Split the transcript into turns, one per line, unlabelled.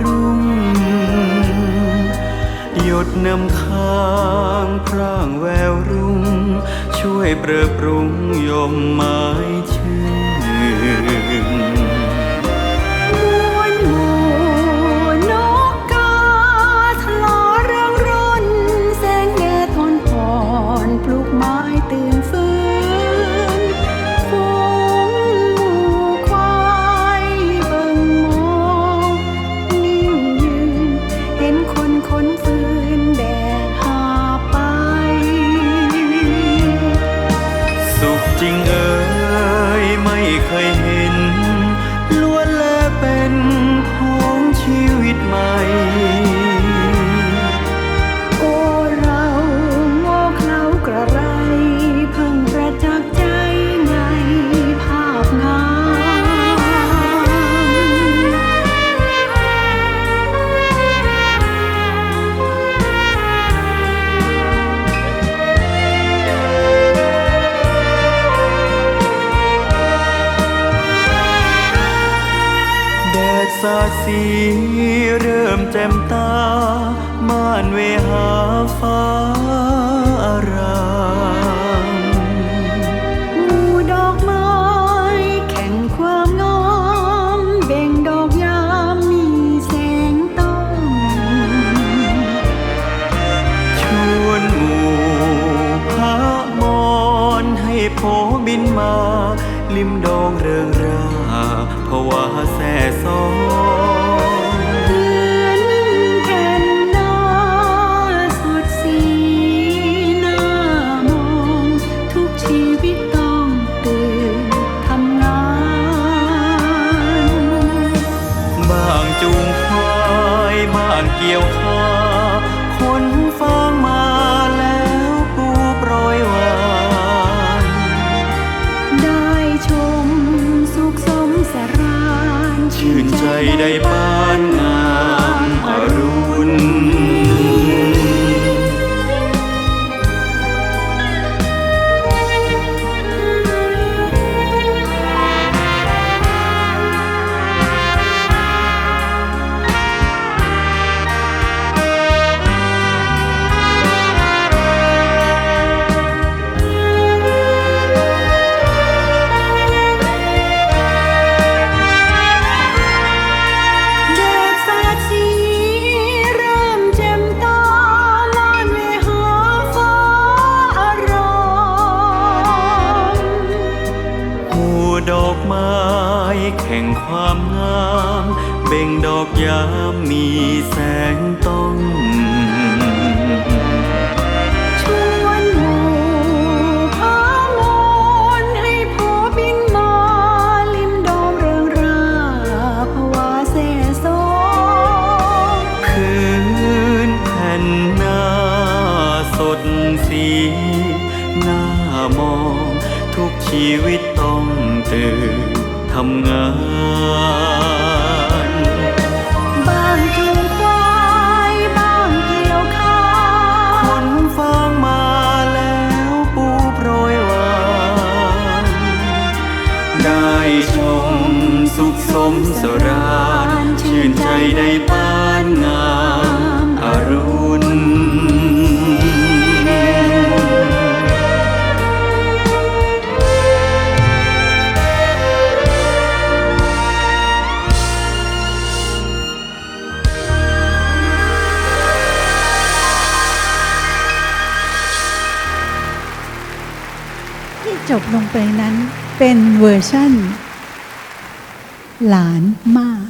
รุ่ง หยดนำค้างพร่างแววรุ่ง ช่วยเปรอะปรุงยมไม้ช
เป็น
ของชีวิตใหม่ แดดสาดสีเริ่มแจ่มตา ม่านเวหาฟ้าอาราม
หมู่ดอกไม้แข่งความงามเบ่งดอกยามมีแสงต้อง
ชวนหมู่พระมอนให้โผบินมา ลิมดอ
ตื่นทำงาน
บางจูงควายบางเกี่ยว
ด
อกไม้แข่งความงาม เบ่งดอกยามมีแสงต้อง ตื่นทำงาน
บางจูงควายบางเกี่ยวข้า
คนฟางมาแล้วปูโปรยวานได้ชมสุขสมสรานชื่นใจได้ปา
ที่จบลงไปนั้นเป็นเวอร์ชั่น หลานมาก